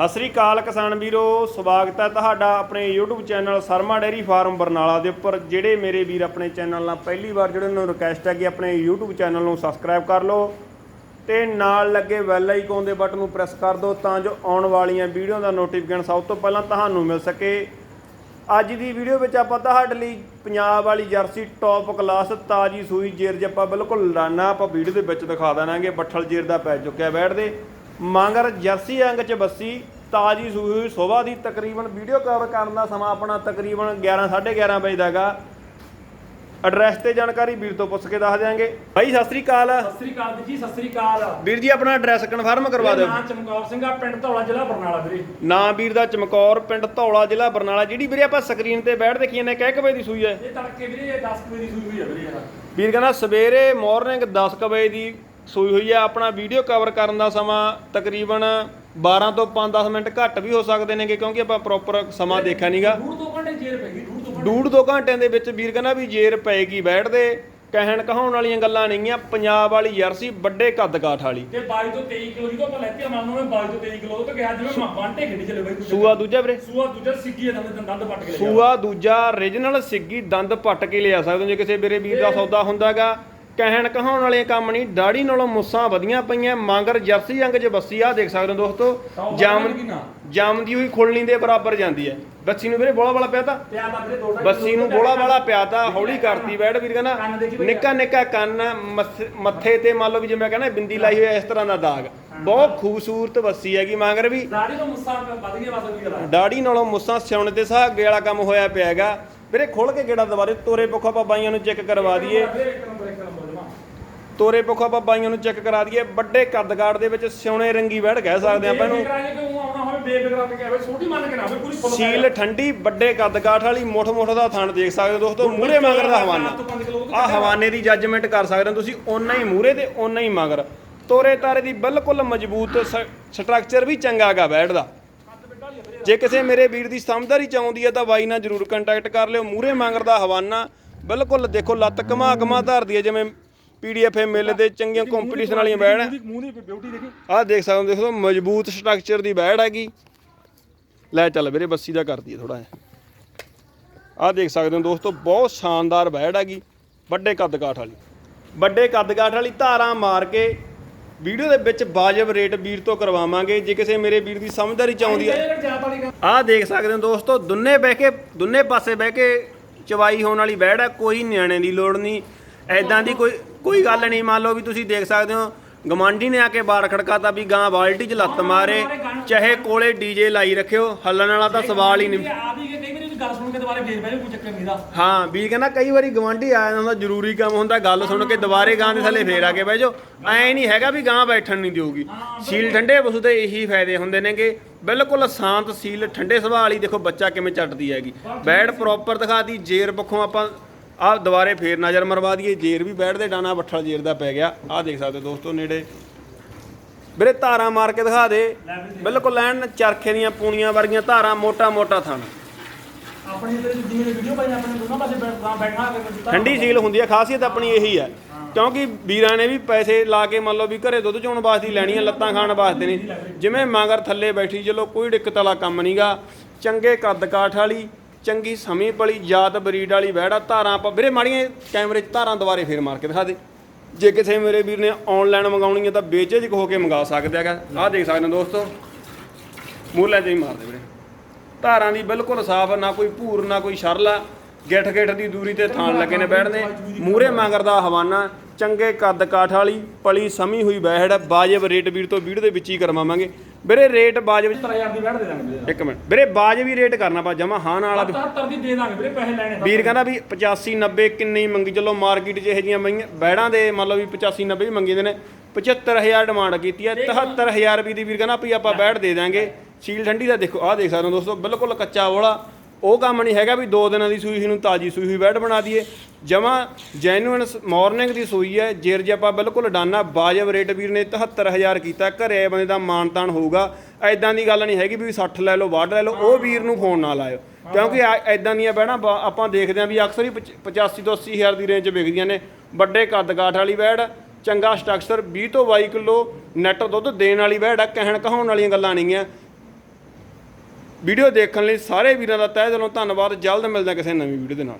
ਸਤਿ ਸ੍ਰੀ ਅਕਾਲ ਕਿਸਾਨ ਵੀਰੋ, ਸਵਾਗਤ ਹੈ ਤੁਹਾਡਾ ਆਪਣੇ YouTube channel Sharma dairy farm Barnala ਦੇ ਉੱਪਰ, ਜਿਹੜੇ ਮੇਰੇ ਵੀਰ ਆਪਣੇ ਚੈਨਲ ਨਾਲ ਪਹਿਲੀ ਵਾਰ ਜੁੜੇ ਨੂੰ ਰਿਕਵੈਸਟ ਹੈ ਕਿ ਆਪਣੇ YouTube ਚੈਨਲ ਨੂੰ ਸਬਸਕ੍ਰਾਈਬ ਕਰ ਲਓ ਤੇ ਨਾਲ ਲੱਗੇ ਬੈਲ ਆਈਕਨ ਦੇ ਬਟਨ ਨੂੰ ਪ੍ਰੈਸ ਕਰ ਦਿਓ ਤਾਂ ਜੋ ਆਉਣ ਵਾਲੀਆਂ ਵੀਡੀਓ ਦਾ ਨੋਟੀਫਿਕੇਸ਼ਨ ਸਭ ਤੋਂ ਪਹਿਲਾਂ ਤੁਹਾਨੂੰ ਮਿਲ ਸਕੇ। ਅੱਜ ਦੀ ਵੀਡੀਓ ਵਿੱਚ ਆਪਾਂ ਤੁਹਾਡੇ ਲਈ ਪੰਜਾਬ ਵਾਲੀ ਜਰਸੀ ਟੌਪ ਕਲਾਸ ਤਾਜੀ ਸੂਈ ਜੇਰ ਜੱਪਾ ਬਿਲਕੁਲ ਲਾਨਾ, ਆਪਾਂ ਵੀਡੀਓ ਦੇ ਵਿੱਚ ਦਿਖਾ ਦੇਣਾਗੇ, ਬੱਠਲ ਜੇਰ ਦਾ ਪੈ ਚੁੱਕਿਆ ਬੈਠਦੇ ਮੰਗਰ ਜਰਸੀ ਅੰਗ ਚ ਬੱਸੀ ਤਾਜੀ ਸੂਈ ਹੋਈ ਸਵੇਰ ਦੀ ਤਕਰੀਬਨ ਵੀਡੀਓ ਕਵਰ ਕਰਨ ਦਾ ਸਮਾਂ ਆਪਣਾ ਤਕਰੀਬਨ 11 11:30 ਵਜੇ ਦਾਗਾ ਐਡਰੈਸ ਤੇ ਜਾਣਕਾਰੀ ਵੀਰ ਤੋਂ ਪੁੱਛ ਕੇ ਦੱਸ ਦਿਆਂਗੇ। ਭਾਈ ਸਤਿ ਸ੍ਰੀ ਅਕਾਲ। ਸਤਿ ਸ੍ਰੀ ਅਕਾਲ ਜੀ ਸਤਿ ਸ੍ਰੀ ਅਕਾਲ। ਵੀਰ ਜੀ ਆਪਣਾ ਐਡਰੈਸ ਕਨਫਰਮ ਕਰਵਾ ਦਿਓ। ਨਾਮ ਚਮਕੌਰ ਸਿੰਘ ਆ ਪਿੰਡ ਧੌਲਾ ਜ਼ਿਲ੍ਹਾ ਬਰਨਾਲਾ ਵੀਰੇ। ਨਾਂ ਵੀਰ ਦਾ ਚਮਕੌਰ ਪਿੰਡ ਧੌਲਾ ਜ਼ਿਲ੍ਹਾ ਬਰਨਾਲਾ। ਜਿਹੜੀ ਵੀਰੇ ਆਪਾਂ ਸਕਰੀਨ ਤੇ ਬੈਠ ਦੇਖੀ ਨੇ ਕਹਿ ਵਜੇ ਦੀ ਸੂਈ ਹੈ? ਇਹ ਤੜਕੇ ਵੀਰੇ ਇਹ 10 ਕੁ ਵਜੇ ਦੀ ਸੂਈ ਹੋਈ ਆ ਵੀਰੇ ਵੀਰ ਕਹਿੰਦਾ ਸਵੇਰੇ ਮਾਰਨਿੰਗ 10 ਕੁ ਵਜੇ ਦੀ ਸੂਈ ਹੋਈ ਹੈ ਆਪਣਾ ਵੀਡੀਓ ਕਵਰ ਕਰਨ ਦਾ ਸਮਾਂ ਤਕਰੀਬਨ 12 ਤੋਂ 5-10 ਮਿੰਟ ਘੱਟ ਵੀ ਹੋ ਸਕਦੇ ਨੇਗੇ ਕਿਉਂਕਿ ਆਪਾਂ ਪ੍ਰੋਪਰ ਸਮਾਂ ਦੇਖਿਆ ਨਹੀਂਗਾ ਡੂਢ ਦੋ ਘੰਟੇ ਜੇਰ ਡੂਢ ਦੋ ਦੋ ਘੰਟਿਆਂ ਦੇ ਵਿੱਚ ਵੀਰ ਕਹਿੰਦਾ ਵੀ ਜੇਰ ਪਏਗੀ ਬੈਠਦੇ ਕਹਿਣ ਕਹਾਉਣ ਵਾਲੀਆਂ ਗੱਲਾਂ ਨਹੀਂਆਂ ਪੰਜਾਬ ਵਾਲੀ ਜਰਸੀ ਵੱਡੇ ਕੱਦ ਕਾਠ ਵਾਲੀ। ਤੇ 22 ਤੋਂ 23 ਕਿਲੋ ਜਦੋਂ ਆਪਾਂ ਲੈਤੀ ਮੰਨ ਮੈਂ 22 ਤੋਂ 23 ਕਿਲੋ ਤੋਂ ਕਿਹਾ ਜਿਵੇਂ ਬਾਂਟੇ ਖੇਡੀ ਚਲੇ ਬਈ ਸੂਆ ਦੂਜਾ ਵੀਰੇ? ਸੂਆ ਦੂਜਾ ਸਿੱਗੀ ਆ ਦੰਦ ਦੰਦ ਪੱਟ ਕੇ ਲੈ ਸੂਆ ਦੂਜਾ origignal ਸਿੱਗੀ ਦੰਦ ਪੱਟ ਕੇ ਲਿਆ ਸਕਦੇ ਜੇ ਕਿਸੇ ਵੀਰੇ ਵੀਰ ਦਾ ਸੌਦਾ ਹੁੰਦਾਗਾ। ਕਹਿਣ ਕਹਾਉਣ ਵਾਲੇ ਕੰਮ ਨਹੀਂ ਦਾੜੀ ਨਾਲੋਂ ਮੁੱਸਾਂ ਵਧੀਆਂ ਪਈਆਂ ਮੰਗਰ ਜਰਸੀ ਅੰਗ 'ਚ ਬੱਸੀ ਆ ਦੇਖ ਸਕਦੇ ਹੋ ਦੋਸਤੋ ਜਾਮ ਜਾਮਦੀ ਹੋਈ ਖੁੱਲਣੀ ਦੇ ਬਰਾਬਰ ਜਾਂਦੀ ਹੈ। ਬੱਸੀ ਨੂੰ ਵੀਰੇ ਬੋਲਾ ਵਾਲਾ ਪਿਆ ਤਾਂ। ਪਿਆ ਤਾਂ ਵੀਰੇ ਦੋ ਢਾਈ ਬੱਸੀ ਨੂੰ ਬੋਲਾ ਵਾਲਾ ਪਿਆ ਤਾਂ ਹੌਲੀ ਕਰਤੀ ਬੈਠ ਵੀਰ ਕਹਿੰਦਾ। ਨਿੱਕਾ ਨਿੱਕਾ ਕੰਨ ਮੱਥੇ- ਤੇ ਮੰਨ ਲਓ ਵੀ ਜਿਵੇਂ ਕਹਿੰਦਾ ਬਿੰਦੀ ਲਾਈ ਹੋਈ ਇਸ ਤਰ੍ਹਾਂ ਦਾ ਦਾਗ। ਬਹੁਤ ਖੂਬਸੂਰਤ ਬੱਸੀ ਹੈਗੀ ਮੰਗਰ ਵੀ। ਦਾੜੀ ਤੋਂ ਮੁੱਸਾ ਵੱਧ ਗਿਆ ਬਸ ਵੀ ਗੱਲ ਦਾੜੀ ਨਾਲੋਂ ਮੁੱਸਾਂ ਸਿਉਣ ਤੇ ਸਾਗੇ ਵਾਲਾ ਕੰਮ ਹੋਇਆ ਪਿਆ ਹੈਗਾ। ਵੀਰੇ ਖੋਲ ਕੇ ਗੇੜਾ ਦੁਬਾਰੇ? ਤੋਰੇ ਪੁੱਖ ਆਪਾਂ ਬਾਈਆਂ ਨੂੰ ਚੈੱਕ ਕਰਵਾ ਦਈਏ ਵੀਰੇ ਇੱਕ ਨੰਬਰ ਇੱਕ ਨੰਬਰ ਜਮਾ ਤੋਰੇ ਪੁੱਖ ਆਪਾਂ ਬਾਈਆਂ ਨੂੰ ਚੈੱਕ ਕਰਾ ਦਈਏ। ਵੱਡੇ ਕੱਦਗਾੜ ਦੇ ਵਿੱਚ ਸਿਉਣੇ ਰੰਗੀ ਵੜ ਕਹਿ ਸਕਦੇ ਆਪਾਂ ਇਹਨੂੰ। ਕਰਾਂਗੇ ਕਿ ਉਹ ਆਉਣਾ ਹੋਵੇ ਬੇਫਿਕਰਾਂ ਤੇ ਕਿਹਾ ਛੋਟੀ ਮੰਨ ਕੇ ਨਾ ਹੋਵੇ ਪੂਰੀ ਫੁੱਲ ਸੀਲ ਠੰਡੀ ਵੱਡੇ ਕੱਦਗਾਠ ਵਾਲੀ ਮੁੱਠ ਮੁੱਠ ਦਾ ਥਣ ਦੇਖ ਸਕਦੇ ਹੋ ਦੋਸਤੋ ਮੂਰੇ ਮਗਰ ਦਾ ਹਵਾਨਾ। ਤੋਂ 5 ਕਿਲੋ ਆ। ਹਵਾਨੇ ਦੀ ਜੱਜਮੈਂਟ ਕਰ ਸਕਦੇ ਹੋ ਤੁਸੀਂ ਓਨਾ ਹੀ ਮੂਰੇ ਤੇ ਓਨਾ ਹੀ ਮਗਰ। ਤੋਰੇ ਤਾਰੇ ਦੀ ਬਿਲਕੁਲ ਮਜ਼ਬੂਤ ਸਟਰਕਚਰ ਵੀ ਚੰਗਾ ਹੈਗਾ ਬੈਠ ਦਾ। ਜੇ ਕਿਸੇ ਮੇਰੇ ਵੀਰ ਦੀ ਸਮਝਦਾਰੀ ਚਾਹੁੰਦੀ ਹੈ ਤਾਂ ਬਾਈ ਨਾਲ ਜਰੂਰ ਕੰਟੈਕਟ ਕਰ ਲਿਓ। ਮੂਰੇ ਮੰਗਰ ਦਾ ਹਵਾਨਾ ਬਿਲਕੁਲ ਦੇਖੋ ਲੱਤ ਕਮਾ ਕਮਾ ਧਰਦੀ ਹੈ ਜਿਵੇਂ ਪੀਡੀਐਫ ਮਿਲ ਦੇ ਚੰਗੀਆਂ ਕੰਪੀਟੀਸ਼ਨ ਵਾਲੀਆਂ ਬੈੜ ਮੂੰਹ ਦੀ ਬਿਊਟੀ ਦੇਖੀ। ਆਹ ਦੇਖ ਸਕਦੇ ਹੋ ਦੇਖੋ ਮਜ਼ਬੂਤ ਸਟਰਕਚਰ ਦੀ ਬੈੜ ਹੈਗੀ। ਲੈ ਚੱਲ ਵੀਰੇ ਬੱਸੀ ਦਾ ਕਰਦੀ ਹੈ ਥੋੜਾ ਜਿਹਾ। ਆਹ ਦੇਖ ਸਕਦੇ ਹੋ ਦੋਸਤੋ ਬਹੁਤ ਸ਼ਾਨਦਾਰ ਬੈੜ ਹੈਗੀ ਵੱਡੇ ਕੱਦ ਕਾਠ ਵਾਲੀ। ਵੱਡੇ ਕੱਦ ਕਾਠ ਵਾਲੀ ਧਾਰਾਂ ਮਾਰ ਕੇ ਵੀਡੀਓ ਦੇ ਵਿੱਚ ਵਾਜਬ ਰੇਟ ਵੀਰ ਤੋਂ ਕਰਵਾਵਾਂਗੇ। ਜੇ ਕਿਸੇ ਮੇਰੇ ਵੀਰ ਦੀ ਸਮਝਦਾਰੀ ਹੈ ਜਾਤ ਵਾਲੀ ਗੱਲ ਆਹ ਦੇਖ ਸਕਦੇ ਹੋ ਦੋਸਤੋ ਦੁੰਨੇ ਬਹਿ ਕੇ ਦੁੰਨੇ ਪਾਸੇ ਬਹਿ ਕੇ ਚਵਾਈ ਹੋਣ ਵਾਲੀ ਬੈੜ ਹੈ ਕੋਈ ਨਿਆਣੇ ਦੀ ਲੋੜ ਨਹੀਂ। ਐਦਾਂ ਦੀ ਕੋਈ ਕੋਈ ਗੱਲ ਨਹੀਂ ਮੰਨ ਲਓ ਵੀ ਤੁਸੀਂ ਦੇਖ ਸਕਦੇ ਹੋ ਗਮਾਂਡੀ ਨੇ ਆ ਕੇ ਬਾਰ ਖੜਕਾਤਾ ਵੀ ਗਾਂ ਬਾਲਟੀ 'ਚ ਲੱਤ ਮਾਰੇ ਚਾਹੇ ਕੋਲੇ ਡੀਜੇ ਲਾਈ ਰੱਖਿਓ ਹੱਲਣ ਵਾਲਾ ਤਾਂ ਸਵਾਲ ਹੀ ਨਹੀਂ। ਆ ਵੀ ਕਈ ਵਾਰੀ ਗੱਲ ਸੁਣ ਕੇ ਦੁਬਾਰੇ ਫੇਰ ਬਹਿ ਕੋਈ ਚੱਕਰ ਨਹੀਂ ਦਾ ਹਾਂ ਵੀ ਕਹਿੰਦਾ ਕਈ ਵਾਰੀ ਗਵਾਂਢੀ ਆ ਜਾਂਦਾ ਹੁੰਦਾ ਜ਼ਰੂਰੀ ਕੰਮ ਹੁੰਦਾ ਗੱਲ ਸੁਣ ਕੇ ਦੁਬਾਰੇ ਗਾਂ ਦੇ ਥੱਲੇ ਫੇਰ ਆ ਕੇ ਬਹਿ ਜਾਓ। ਐ ਨਹੀਂ ਹੈਗਾ ਵੀ ਗਾਂ ਬੈਠਣ ਨਹੀਂ ਦਿਊਗੀ। ਸੀਲ ਠੰਡੇ ਪਸ਼ੂ ਦੇ ਇਹੀ ਫਾਇਦੇ ਹੁੰਦੇ ਨੇਗੇ। ਬਿਲਕੁਲ ਸ਼ਾਂਤ ਸੀਲ ਠੰਡੇ ਸੁਭਾਅ ਵਾਲੀ ਦੇਖੋ ਬੱਚਾ ਕਿਵੇਂ ਚੱਟਦੀ ਹੈਗੀ। ਬੈਡ ਪ੍ਰੋਪਰ ਦਿਖਾਤੀ ਜੇਰ ਪੱਖੋਂ ਆਪਾਂ ਆਹ ਦੁਬਾਰੇ ਫੇਰ ਨਜ਼ਰ ਮਰਵਾ ਦਈਏ ਜੇਰ ਵੀ ਬੈਡ ਦੇ ਡਾਣਾ ਬੱਠਲ ਜੇਰ ਦਾ ਪੈ ਗਿਆ। ਆਹ ਦੇਖ ਸਕਦੇ ਹੋ ਦੋਸਤੋ ਨੇੜੇ। ਵੀਰੇ ਧਾਰਾਂ ਮਾਰ ਕੇ ਦਿਖਾ ਦੇ। ਬਿਲਕੁਲ ਐਨ ਚਰਖੇ ਦੀਆਂ ਪੂਣੀਆਂ ਵਰਗੀਆਂ ਧਾਰਾਂ ਮੋਟਾ ਮੋਟਾ ਥਣ। ਆਪਣੇ ਜਿਹੜੇ ਜਿਵੇਂ ਵੀਡੀਓ ਪਾਈ ਆਪਣੇ ਦੋਨਾਂ ਪਾਸੇ ਬੈਠਾ ਬੈਠਾ ਕੇ ਠੰਡੀ ਸੀਲ ਹੁੰਦੀ ਆ ਖਾਸੀਅਤ ਆਪਣੀ ਇਹੀ ਆ। ਕਿਉਂਕਿ ਵੀਰਾਂ ਨੇ ਵੀ ਪੈਸੇ ਲਾ ਕੇ ਮੰਨ ਲਓ ਵੀ ਘਰੇ ਦੁੱਧ ਚੋਣ ਵਾਸਤੇ ਹੀ ਲੈਣੀਆਂ ਲੱਤਾਂ ਖਾਣ ਵਾਸਤੇ ਨਹੀਂ ਜਿਵੇਂ ਮਗਰ ਥੱਲੇ ਬੈਠੀ ਚਲੋ ਕੋਈ ਦਿੱਕਤ ਵਾਲਾ ਕੰਮ ਨਹੀਂਗਾ ਚੰਗੇ ਕੱਦ ਕਾਠ ਵਾਲੀ ਚੰਗੀ ਸਮੀ ਪਲੀ ਜਾਤ ਬਰੀਡ ਵਾਲੀ, ਵਹਿੜਾ, ਧਾਰਾਂ ਆਪਾਂ ਵੀਰੇ, ਮਾੜੀਆਂ ਕੈਮਰੇ 'ਚ ਧਾਰਾਂ ਦੁਬਾਰੇ ਫੇਰ ਮਾਰ ਕੇ ਦਿਖਾ ਦੇ। ਜੇ ਕਿਸੇ ਮੇਰੇ ਵੀਰ ਨੇ ਆਨਲਾਈਨ ਮੰਗਾਉਣੀ ਹੈ ਤਾਂ ਬੇਚੇਜ ਹੋ ਕੇ ਮੰਗਾ ਸਕਦੇ ਹੈਗਾ। ਆਹ ਦੇਖ ਸਕਦੇ ਹੋ ਦੋਸਤੋ। ਮੂਲਾਂ 'ਚ ਹੀ ਮਾਰਦੇ ਵੀਰੇ। ਧਾਰਾਂ ਦੀ ਬਿਲਕੁਲ ਸਾਫ਼, ਨਾ ਕੋਈ ਭੂਰ, ਨਾ ਕੋਈ ਸ਼ਰਲਾ। ਗਿੱਠ ਗਿੱਠ ਦੀ ਦੂਰੀ ਤੇ ਥਾਣ ਲੱਗੇ ਨੇ ਬੈਠਦੇ। ਮੂਰੇ ਮੰਗਰ ਦਾ ਹਵਾਨਾ, ਚੰਗੇ ਕੱਦ ਕਾਠ ਵਾਲੀ, ਪਲੀ ਸਮੀ ਹੋਈ ਬੈੜ ਬਾਜਬ ਰੇਟ ਵੀਰ ਤੋਂ ਵੀਡੀਓ ਦੇ ਵਿੱਚ ਹੀ ਕਰਵਾਵਾਂਗੇ। ਵੀਰੇ ਰੇਟ ਬਾਜਬ 7000 ਦੀ ਬੈਠ ਦੇ ਦਾਂਗੇ ਵੀਰੇ। ਇੱਕ ਮਿੰਟ। ਵੀਰੇ ਬਾਜਬ ਰੇਟ ਕਰਨਾ ਪਾ ਜਮਾ ਹਾਂ ਨਾਲ ਵੀ। 70 ਦੀ ਦੇ ਦਾਂਗੇ ਵੀਰੇ ਪੈਸੇ ਲੈਣੇ ਤਾਂ। ਵੀਰ ਕਹਿੰਦਾ ਵੀ 85 90 ਕਿੰਨੀ ਮੰਗੀ ਚਲੋ ਮਾਰਕੀਟ 'ਚ ਇਹੋ ਜੀਆਂ ਮਈਆਂ ਬੈੜਾਂ ਦੇ ਮੰਨ ਲਓ ਵੀ 85 90 ਵੀ ਮੰਗੀ ਦੇ ਨੇ 75000 ਡਿਮਾਂਡ ਕੀਤੀ ਹੈ 73000 ਰੁਪਏ ਦੀ ਵੀਰ ਕਹਿੰਦਾ ਵੀ ਆਪਾਂ ਬੈੜ ਦੇ ਦਾਂਗੇ। ਸੀਲ ਠੰਡੀ ਦਾ ਦੇਖੋ ਆਹ ਦੇਖ ਸਕਦੇ ਹੋ ਦੋਸਤੋ ਬਿਲਕੁਲ ਕੱਚਾ ਵਾਲਾ ਉਹ ਕੰਮ ਨਹੀਂ ਹੈਗਾ ਵੀ ਦੋ ਦਿਨਾਂ ਦੀ ਸੂਈ ਨੂੰ ਤਾਜੀ ਸੂਈ ਹੋਈ ਬੈਡ ਬਣਾ ਦਈਏ। ਜਮਾ ਜੈਨੂਇਨ ਮਾਰਨਿੰਗ ਦੀ ਸੂਈ ਹੈ। ਜੇਰ ਜੇ ਆਪਾਂ ਬਿਲਕੁਲ ਡਾਨਾ ਬਾਜਬ ਰੇਟ ਵੀਰ ਨੇ 73000 ਕੀਤਾ। ਘਰੇ ਬੰਦੇ ਦਾ ਮਾਨਤਾਨ ਹੋਊਗਾ। ਐਦਾਂ ਦੀ ਗੱਲ ਨਹੀਂ ਹੈਗੀ ਵੀ 60 ਲੈ ਲਓ ਵੱਧ ਲੈ ਲਓ, ਉਹ ਵੀਰ ਨੂੰ ਫੋਨ ਨਾ ਲਾਇਓ। ਕਿਉਂਕਿ ਐਦਾਂ ਦੀਆਂ ਬੈੜਾਂ ਬਾ- ਆਪਾਂ ਦੇਖਦੇ ਆਂ ਵੀ ਅਕਸਰ ਹੀ 85 ਤੋਂ 80 ਹਜ਼ਾਰ ਦੀ ਰੇਂਜ 'ਚ ਵਿਕਦੀਆਂ ਨੇ। ਵੱਡੇ ਕੱਦ ਕਾਠ ਵਾਲੀ ਬੈੜ ਚੰਗਾ ਸਟਰਕਚਰ 20 ਤੋਂ 22 ਕਿਲੋ ਨੈਟ ਦੁੱਧ ਦੇਣ ਵਾਲੀ ਬੈੜ ਆ। ਕਹਿਣ ਕਹਾਉਣ ਵਾਲੀਆਂ ਗੱਲਾਂ ਨਹੀਂ ਆ। ਵੀਡੀਓ ਦੇਖਣ ਲਈ ਸਾਰੇ ਵੀਰਾਂ ਦਾ ਤਹਿ ਦਿਲੋਂ ਧੰਨਵਾਦ। ਜਲਦ ਮਿਲਦੇ ਹਾਂ ਕਿਸੇ ਨਵੀਂ ਵੀਡੀਓ ਦੇ ਨਾਲ।